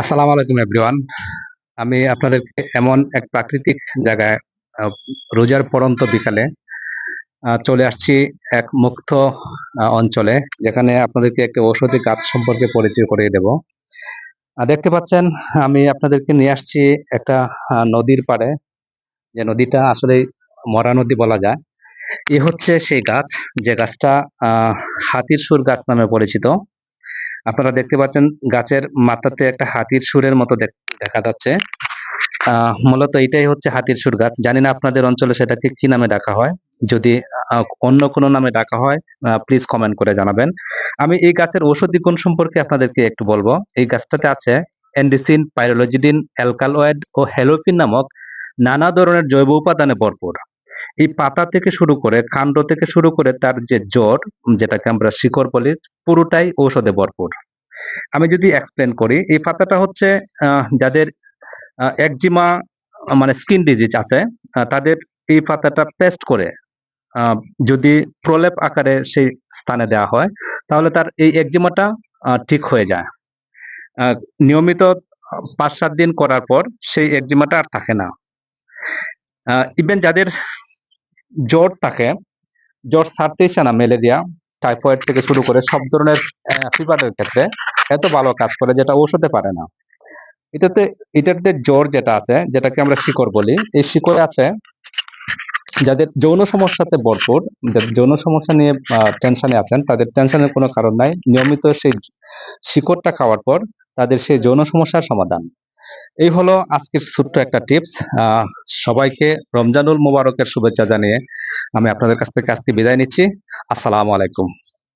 আসসালামু আলাইকুম এভরিওয়ান আমি আপনাদেরকে এমন এক প্রাকৃতিক জায়গায় রোজার পরন্ত বিকালে চলে আসছি এক মুক্ত অঞ্চলে, যেখানে আপনাদেরকে একটা ঔষধি গাছ সম্পর্কে পরিচয় করিয়ে দেব। দেখতে পাচ্ছেন, আমি আপনাদেরকে নিয়ে আসছি একটা নদীর পাড়ে। যে নদীটা আসলে মরা নদী বলা যায়। এ হচ্ছে সেই গাছ। যে গাছটা হাতির সুর গাছ নামে পরিচিত। আপনারা দেখতে পাচ্ছেন গাছের মাথাতে একটা হাতির সুরের মতো দেখ- যাচ্ছে। আহ, মূলত এটাই হচ্ছে হাতির সুর গাছ। জানি না আপনাদের অঞ্চলে সেটাকে কি নামে ডাকা হয়। যদি অন্য কোনো নামে ডাকা হয় প্লিজ কমেন্ট করে জানাবেন। আমি এই গাছের ঔষধি গুণ সম্পর্কে আপনাদেরকে একটু বলব। এই গাছটাতে আছে অ্যান্ডিসিন পাইরোলজিডিন অ্যালকালয়েড ও হ্যালোফিন নামক নানা ধরনের জৈব উপাদানে ভরপুর। এই পাতা থেকে শুরু করে, কাণ্ড থেকে শুরু করে তার যে জড় যেটাকে আমরা শিকড় বলি, পুরোটাই ঔষধে ভরপুর। আমি যদি এক্সপ্লেন করি, এই পাতাটা হচ্ছে যাদের একজিমা মানে স্কিন ডিজিজ আছে তাদের এই পাতাটা পেস্ট করে যদি প্রলেপ আকারে সেই স্থানে দেওয়া হয়, তাহলে তার এই একজিমাটা ঠিক হয়ে যায়। নিয়মিত পাঁচ সাত দিন করার পর সেই একজিমাটা আর থাকে না। ইভেন যাদের জ্বর থাকে, জ্বর ছাড়তেই না, ম্যালেরিয়া টাইফয়েড থেকে শুরু করে সব ধরনের ফিভারের ক্ষেত্রে এত ভালো কাজ করে যেটা ঔষধে পারে না। এটাতে এটাতে জ্বর যেটা আছে, যেটাকে আমরা শিকড় বলি, এই শিকড়ে আছে যাদের যৌন সমস্যাতে ভরপুর, যাদের যৌন সমস্যা নিয়ে টেনশনে আছেন, তাদের টেনশনের কোনো কারণ নাই। নিয়মিত সেই শিকড়টা খাওয়ার পর তাদের সেই যৌন সমস্যার সমাধান। এই হলো আজকের ছোট্ট একটা টিপস সবাইকে রমজানুল মোবারকের শুভেচ্ছা জানিয়ে আমি আপনাদের কাছ থেকে আজকে বিদায় নিচ্ছি। আসসালামু আলাইকুম।